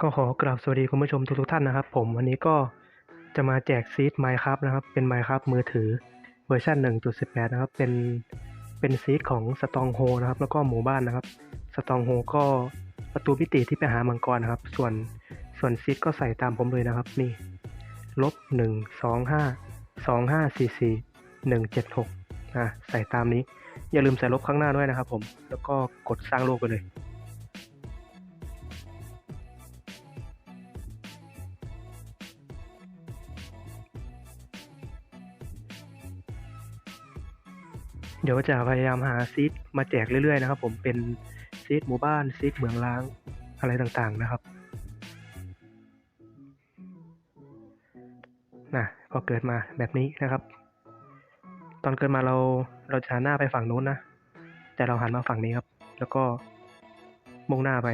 ก็ขอกราบสวัสดีคุณผู้ชมทุกๆท่านนะครับ ผมวันนี้ก็จะมาแจกซีด Minecraft นะครับ เป็น Minecraft มือถือเวอร์ชัน1.18 นะครับ เป็นเป็นซีดของ Stronghold นะครับ แล้วก็หมู่บ้านนะครับ Stronghold ก็ประตูพิติที่ไปหามังกรนะครับ ส่วนส่วนซีดก็ใส่ตามผมเลยนะครับ นี่ลบหนึ่งสองห้าสองห้าซีซีหนึ่งเจ็ดหกอะใส่ตามนี้ อย่าลืมใส่ลบข้างหน้าด้วยนะครับ ผมแล้วก็กดสร้างโลกไปเลย เดี๋ยวจะพยายามหาซีดมาแจกเรื่อยๆนะครับ ผมเป็นซีดหมู่บ้านซีดเมืองล้างอะไรต่างๆนะครับนะพอเกิดมาแบบนี้นะครับ ตอนเกิดมาเราเราจะหันหน้าไปฝั่งนู้นนะ แต่เราหันมาฝั่งนี้ครับ แล้วก็มุ่งหน้าไป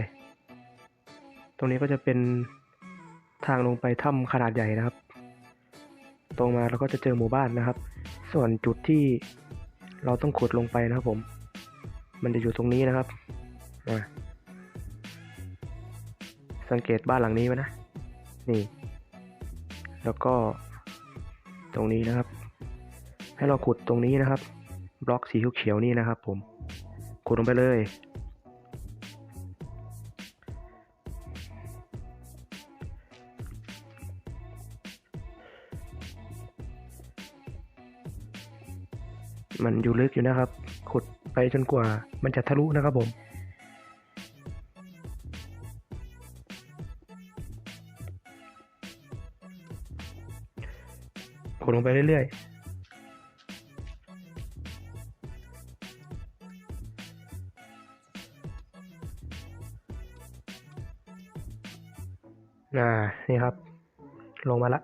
ตรงนี้ก็จะเป็นทางลงไปถ้ำขนาดใหญ่นะครับ ตรงมาเราก็จะเจอหมู่บ้านนะครับ ส่วนจุดที่ เราต้องขุดลงไปนะครับผม มันจะอยู่ตรงนี้นะครับอะสังเกตบ้านหลังนี้ไว้นะ นี่ แล้วก็ตรงนี้นะครับ ให้เราขุดตรงนี้นะครับ บล็อกสีเขียวๆนี่นะครับผม ขุดลงไปเลย มันอยู่ลึกอยู่นะครับ ขุดไปจนกว่ามันจะทะลุนะครับผม ขุดลงไปเรื่อยๆอ่า นี่ครับ ลงมาละ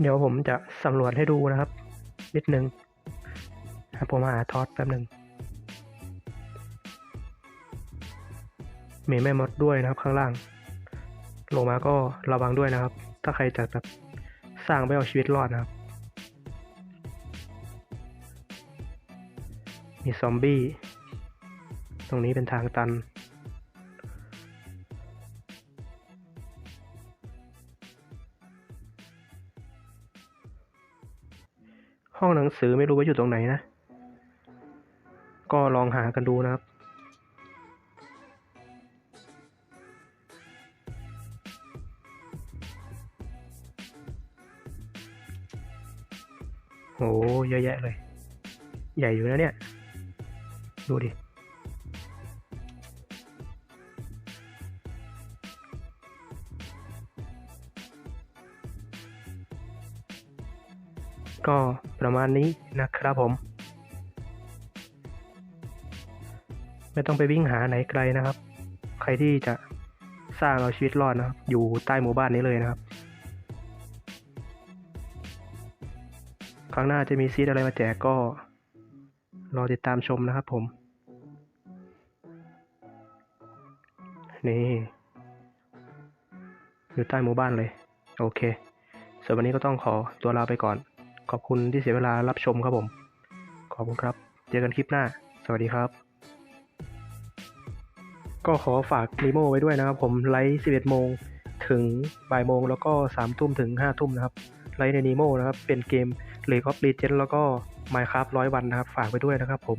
เดี๋ยวผมจะสำรวจให้ดูนะครับ นิดนึงผมหาทอดแป๊บหนึ่งมีแม่มดด้วยนะครับข้างล่าง ลงมาก็ระวังด้วยนะครับ ถ้าใครจะแบบสร้างไม่เอาชีวิตรอดนะครับ มีซอมบี้ ตรงนี้เป็นทางตัน ห้องหนังสือไม่รู้ว่าอยู่ตรงไหนนะ ก็ลองหากันดูนะครับ โห เยอะแยะเลย ใหญ่อยู่นะเนี่ย ดูดิ ก็ประมาณนี้นะครับผม ไม่ต้องไปวิ่งหาไหนไกลนะครับ ใครที่จะสร้างเอาชีวิตรอดนะครับ อยู่ใต้หมู่บ้านนี้เลยนะครับ ครั้งหน้าจะมีซีดอะไรมาแจกก็ รอติดตามชมนะครับผม นี่ อยู่ใต้หมู่บ้านเลย โอเคส่วนวันนี้ก็ต้องขอตัวลาไปก่อน ขอบคุณที่เสียเวลารับชมครับผม ขอบคุณครับ เจอกันคลิปหน้า สวัสดีครับ ก็ขอฝากนีโมไว้ด้วยนะครับผมไลฟ์11โมงถึงบ่ายโมงแล้วก็3ทุ่มถึง5ทุ่มนะครับไลฟ์ในนีโมนะครับเป็นเกม League of Legends แล้วก็ Minecraft ร้อยวันนะครับ ฝากไปด้วยนะครับผม